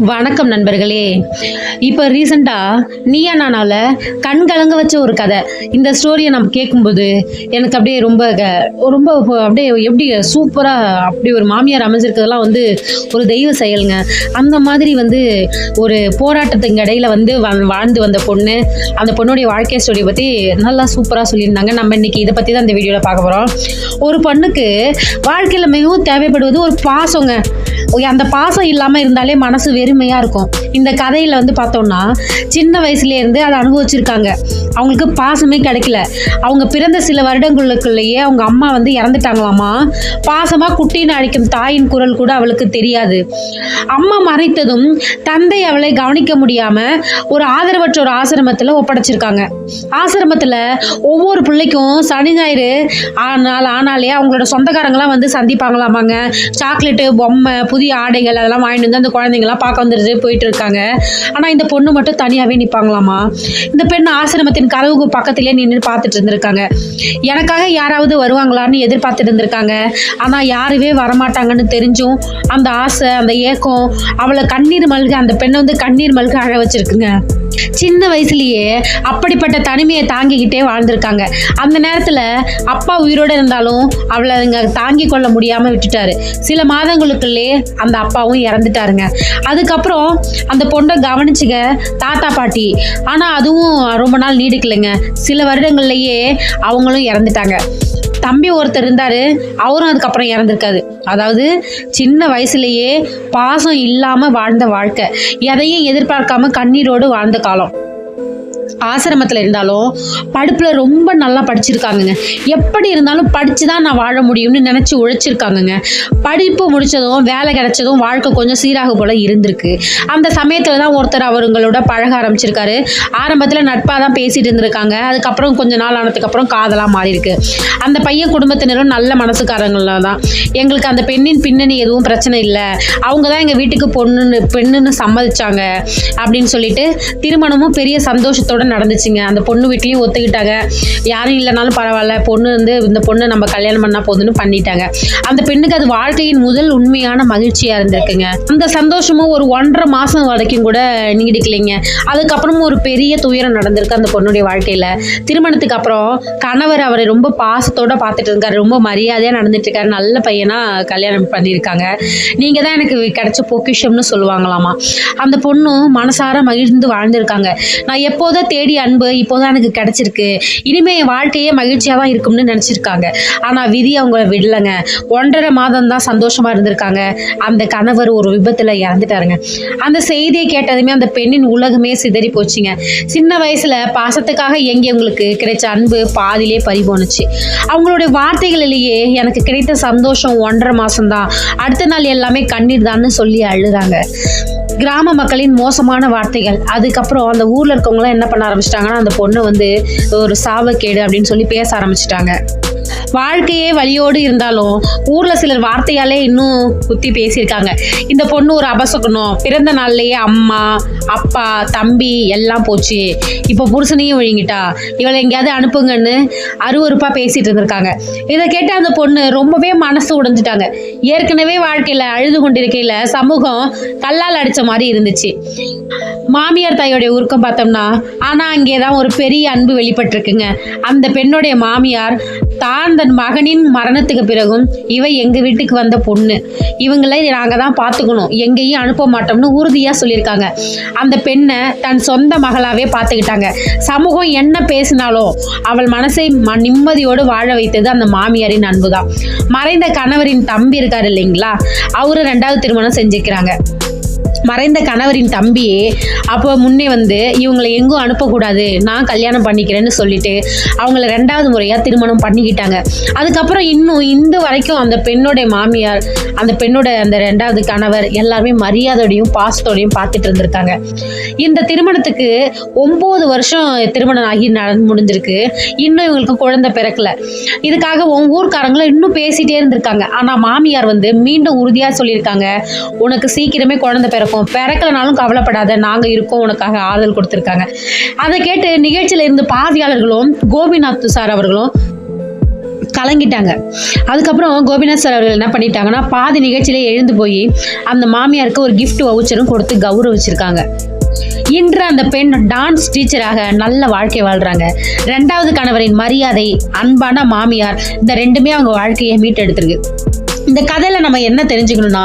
வணக்கம் நண்பர்களே. இப்போ ரீசெண்டாக நீயா நானால கண் கலங்க வச்ச ஒரு கதை. இந்த ஸ்டோரியை நம்ம கேட்கும்போது எனக்கு அப்படியே ரொம்ப க- ரொம்ப அப்படியே எப்படி சூப்பராக அப்படி ஒரு மாமியார் அமைஞ்சிருக்கிறதெல்லாம் வந்து ஒரு தெய்வ செயலுங்க. அந்த மாதிரி வந்து ஒரு போராட்டத்துக்கு இடையில வந்து வாழ்ந்து வந்த பொண்ணு அந்த பொண்ணுடைய வாழ்க்கை ஸ்டோரியை பற்றி நல்லா சூப்பராக சொல்லியிருந்தாங்க. நம்ம இன்னைக்கு இதை பற்றி தான் இந்த வீடியோவில் பார்க்க போகிறோம் ஒரு பொண்ணுக்கு வாழ்க்கையில் மிகவும் தேவைப்படுவது ஒரு பாசங்க. அந்த பாசம் இல்லாமல் இருந்தாலே மனசு பெருமையாக இருக்கும். இந்த கதையில் வந்து பார்த்தோம்னா சின்ன வயசுலேருந்து அதை அனுபவிச்சிருக்காங்க. அவங்களுக்கு பாசமே கிடைக்கல. அவங்க பிறந்த சில வருடங்களுக்குள்ளேயே அவங்க அம்மா வந்து இறந்துட்டாங்களாமா? பாசமாக குட்டின்னு அழைக்கும் தாயின் குரல் கூட அவளுக்கு தெரியாது. அம்மா மறைத்ததும் தந்தை அவளை கவனிக்க முடியாமல் ஒரு ஆதரவற்ற ஒரு ஆசிரமத்தில் ஒப்படைச்சிருக்காங்க. ஆசிரமத்தில் ஒவ்வொரு பிள்ளைக்கும் சனி ஞாயிறு ஆனால் ஆனாலே அவங்களோட சொந்தக்காரங்களாம் வந்து சந்திப்பாங்களாமாங்க. சாக்லேட்டு பொம்மை புதிய ஆடைகள் அதெல்லாம் வாங்கிட்டு வந்து அந்த குழந்தைங்களாம் பார்க்க வந்துட்டு போயிட்டு இருக்காங்க ஆனால் இந்த பொண்ணு மட்டும் தனியாகவே நிற்பாங்களாமா இந்த பெண் ஆசிரமத்தின் கதவுக்கு பக்கத்திலே நின்று பார்த்துட்டு இருந்திருக்காங்க. எனக்காக யாராவது வருவாங்களான்னு எதிர்பார்த்துட்டு இருந்திருக்காங்க. ஆனால் யாருமே வரமாட்டாங்கன்னு தெரிஞ்சும் அந்த ஆசை அந்த ஏக்கம் அவளை கண்ணீர் மல்க அந்த பெண்ணை வந்து கண்ணீர் மல்க அழ வச்சிருக்குங்க. சின்ன வயசுலயே அப்படிப்பட்ட தனிமையை தாங்கிக்கிட்டே வாழ்ந்திருக்காங்க. அந்த நேரத்தில் அப்பா உயிரோடு இருந்தாலும் அவளை இங்க தாங்கி கொள்ள முடியாமல் விட்டுட்டாரு. சில மாதங்களுக்குள்ளே அந்த அப்பாவும் இறந்துட்டாருங்க. அதுக்கப்புறம் அந்த பொண்ணை கவனிச்சுக்க தாத்தா பாட்டி. ஆனால் அதுவும் ரொம்ப நாள் நீடிக்கலைங்க. சில வருடங்கள்லேயே அவங்களும் இறந்துட்டாங்க. தம்பி ஒருத்தர் இருந்தார் அவரும் அதுக்கப்புறம் இறந்துருக்காரு. அதாவது சின்ன வயசுலேயே பாசம் இல்லாமல் வாழ்ந்த வாழ்க்கை. எதையும் எதிர்பார்க்காம கண்ணீரோடு வாழ்ந்த காலம். ஆசிரமத்தில் இருந்தாலும் படிப்பில் ரொம்ப நல்லா படிச்சிருக்காங்கங்க. எப்படி இருந்தாலும் படித்து தான் நான் வாழ முடியும்னு நினச்சி உழைச்சிருக்காங்கங்க. படிப்பு முடித்ததும் வேலை கிடைச்சதும் வாழ்க்கை கொஞ்சம் சீராக போல் இருந்திருக்கு. அந்த சமயத்தில் தான் ஒருத்தர் அவங்களோட பழக ஆரம்பிச்சிருக்காரு. ஆரம்பத்தில் நட்பாக தான் பேசிகிட்டு இருந்திருக்காங்க. அதுக்கப்புறம் கொஞ்ச நாள் ஆனதுக்கப்புறம் காதலாக மாறியிருக்கு. அந்த பையன் குடும்பத்தினரும் நல்ல மனசுக்காரங்கள தான். எங்களுக்கு அந்த பெண்ணின் பின்னணி எதுவும் பிரச்சனை இல்லை. அவங்க தான் எங்கள் வீட்டுக்கு பொண்ணுன்னு பெண்ணுன்னு சம்மதிச்சாங்க அப்படின்னு சொல்லிட்டு திருமணமும் பெரிய சந்தோஷத்தோட நடந்துச்சுங்க. அந்த பொண்ணு வீட்லேயும் ஒத்துக்கிட்டாங்க. யாரும் இல்லைனாலும் பரவாயில்ல. பொண்ணு வந்து இந்த பொண்ணை நம்ம கல்யாணம் பண்ணால் போதுன்னு பண்ணிட்டாங்க. அந்த பெண்ணுக்கு அது வாழ்க்கையின் முதல் உண்மையான மகிழ்ச்சியாக இருந்திருக்குங்க. அந்த சந்தோஷமும் ஒரு ஒன்றரை மாதம் வரைக்கும் கூட நீடிக்கலைங்க. அதுக்கப்புறமும் ஒரு பெரிய துயரம் நடந்திருக்கு அந்த பொண்ணுடைய வாழ்க்கையில். திருமணத்துக்கு அப்புறம் கணவர் அவரை ரொம்ப பாசத்தோட பார்த்துட்டு இருக்காரு. ரொம்ப மரியாதையாக நடந்துட்டு இருக்காரு. நல்ல பையனாக கல்யாணம் பண்ணியிருக்காங்க. நீங்கள் தான் எனக்கு கிடைச்ச பொக்கிஷம்னு சொல்லுவாங்களாமா. அந்த பொண்ணும் மனசார மகிழ்ந்து வாழ்ந்திருக்காங்க. நான் எப்போதும் தேடி அன்பு இப்போதான் எனக்கு கிடைச்சிருக்கு. இனிமே என் வாழ்க்கையே மகிழ்ச்சியாக தான் இருக்கும்னு நினச்சிருக்காங்க. ஆனால் விதி அவங்கள விடலைங்க. ஒன்றரை மாதம் தான் சந்தோஷமாக இருந்திருக்காங்க. அந்த கணவர் ஒரு விபத்தில் இறந்துட்டாருங்க. அந்த செய்தியை கேட்டதுமே அந்த பெண்ணின் உலகமே சிதறி போச்சுங்க. சின்ன வயசில் பாசத்துக்காக இயங்கியவங்களுக்கு கிடைச்ச அன்பு பாதியிலே பறிபோனுச்சு அவங்களுடைய வார்த்தைகளிலேயே எனக்கு கிடைத்த சந்தோஷம் ஒன்றரை மாசம்தான். அடுத்த நாள் எல்லாமே கண்ணீர் தான்னு சொல்லி அழுதாங்க. கிராம மக்களின் மோசமான வார்த்தைகள். அதுக்கப்புறம் அந்த ஊர்ல இருக்கவங்களாம் என்ன பண்ண ஆரம்பிச்சிட்டாங்கன்னா அந்த பொண்ணு வந்து ஒரு சாவக்கேடு அப்படின்னு சொல்லி பேச ஆரம்பிச்சிட்டாங்க. வாழ்க்கையே வழியோடு இருந்தாலும் ஊர்ல சிலர் வார்த்தையாலே இன்னும் குத்தி பேசியிருக்காங்க. இந்த பொண்ணு ஒரு அபசகுணம். பிறந்த நாள்லயே அம்மா அப்பா தம்பி எல்லாம் போச்சு. இப்போ புருஷனையும் விழுங்கிட்டா இவளை எங்கேயாவது அனுப்புங்கன்னு அருவறுப்பாக பேசிகிட்டு இருந்திருக்காங்க. இதை கேட்டு அந்த பொண்ணு ரொம்பவே மனசு உடைஞ்சிட்டாங்க. ஏற்கனவே வாழ்க்கையில் அழுது கொண்டிருக்கையில சமூகம் கல்லால் அடித்த மாதிரி இருந்துச்சு. மாமியார் தாயோடைய உருக்கம் பார்த்தோம்னா ஆனால் அங்கே தான் ஒரு பெரிய அன்பு வெளிப்பட்டிருக்குங்க. அந்த பெண்ணுடைய மாமியார் தான் தன் மகனின் மரணத்துக்கு பிறகும் இவ எங்கள் வீட்டுக்கு வந்த பொண்ணு. இவங்களை நாங்கள் தான் பார்த்துக்கணும். எங்கேயும் அனுப்ப மாட்டோம்னு உறுதியாக சொல்லியிருக்காங்க. அந்த பெண்ணை தன் சொந்த மகளாகவே பார்த்துக்கிட்டாங்க. சமூகம் என்ன பேசினாலும் அவள் மனசை ம- நிம்மதியோடு வாழ வைத்தது அந்த மாமியாரின் அன்பு தான் மறைந்த கணவரின் தம்பி இருக்கார் இல்லைங்களா? அவரு ரெண்டாவது திருமணம் செஞ்சுக்கிறாங்க. மறைந்த கணவரின் தம்பியே அப்போ முன்னே வந்து இவங்களை எங்கும் அனுப்பக்கூடாது நான் கல்யாணம் பண்ணிக்கிறேன்னு சொல்லிட்டு அவங்கள ரெண்டாவது முறையாக திருமணம் பண்ணிக்கிட்டாங்க. அதுக்கப்புறம் இன்னும் இந்த வரைக்கும் அந்த பெண்ணோட மாமியார் அந்த பெண்ணோட அந்த ரெண்டாவது கணவர் எல்லாருமே மரியாதையோடையும் பாசத்தோடையும் பார்த்துட்டு இருந்திருக்காங்க. இந்த திருமணத்துக்கு ஒம்பது வருஷம் திருமணம் ஆகி நடந்து முடிஞ்சிருக்கு. இன்னும் இவங்களுக்கு குழந்தை பிறக்கல. இதுக்காக உன் ஊர்க்காரங்களும் இன்னும் பேசிட்டே இருந்திருக்காங்க. ஆனால் மாமியார் வந்து மீண்டும் உறுதியாக சொல்லியிருக்காங்க உனக்கு சீக்கிரமே குழந்தை பிறக்கும். பிறக்கலனாலும் கவலைப்படாத நாங்கள் இருக்கோம் உனக்காக ஆதரவு கொடுத்துருக்காங்க. அதை கேட்டு நிகழ்ச்சியில் இருந்து பார்வையாளர்களும் கோபிநாத் சார் அவர்களும் கலங்கிட்டாங்க. அதுக்கப்புறம் கோபிநாத் சார் அவர்கள் என்ன பண்ணிட்டாங்கன்னா பாதி நிகழ்ச்சியிலே எழுந்து போய் அந்த மாமியாருக்கு ஒரு கிஃப்ட் வவுச்சரும் கொடுத்து கௌரவிச்சிருக்காங்க. இன்று அந்த பெண் டான்ஸ் டீச்சராக நல்ல வாழ்க்கை வாழ்றாங்க. ரெண்டாவது கணவரின் மரியாதை அன்பான மாமியார் இந்த ரெண்டுமே அவங்க வாழ்க்கையை மீட்டெடுத்திருக்கு. இந்த கதையில நம்ம என்ன தெரிஞ்சுக்கணும்னா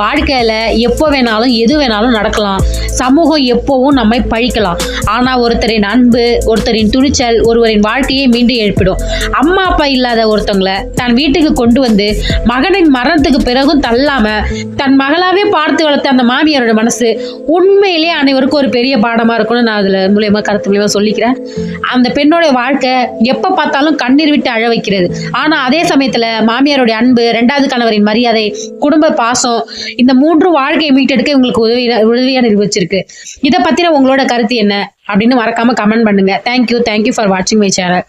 வாழ்க்கையில எப்போ வேணாலும் எது வேணாலும் நடக்கலாம். சமூகம் எப்போவும் நம்மை பழிக்கலாம். ஆனால் ஒருத்தரின் அன்பு ஒருத்தரின் துணிச்சல் ஒருவரின் வாழ்க்கையை மீண்டும் எழுப்பிடும் அம்மா அப்பா இல்லாத ஒருத்தவங்களை தன் வீட்டுக்கு கொண்டு வந்து மகனின் மரணத்துக்கு பிறகும் தள்ளாம தன் மகளாவே பார்த்து வளர்த்த அந்த மாமியாரோட மனசு உண்மையிலே அனைவருக்கும் ஒரு பெரிய பாடமா இருக்கும்னு நான் அதுல மூலியமா கருத்து மூலியமா சொல்லிக்கிறேன். அந்த பெண்ணோட வாழ்க்கை எப்போ பார்த்தாலும் கண்ணீர் விட்டு அழ வைக்கிறது. ஆனால் அதே சமயத்தில் மாமியாரோடைய அன்பு ரெண்டாவது கணவரின் மரியாதை குடும்ப பாசம் இந்த மூன்று வாழ்க்கையை மீட்டெடுக்க உங்களுக்கு உதவி உதவியா நிரூபிச்சிருக்கு. இதை பத்தின உங்களோட கருத்து என்ன? அப்படின்னு மறக்காம கமெண்ட் பண்ணுங்க. Thank you thank you for வாட்சிங் மை சேனல்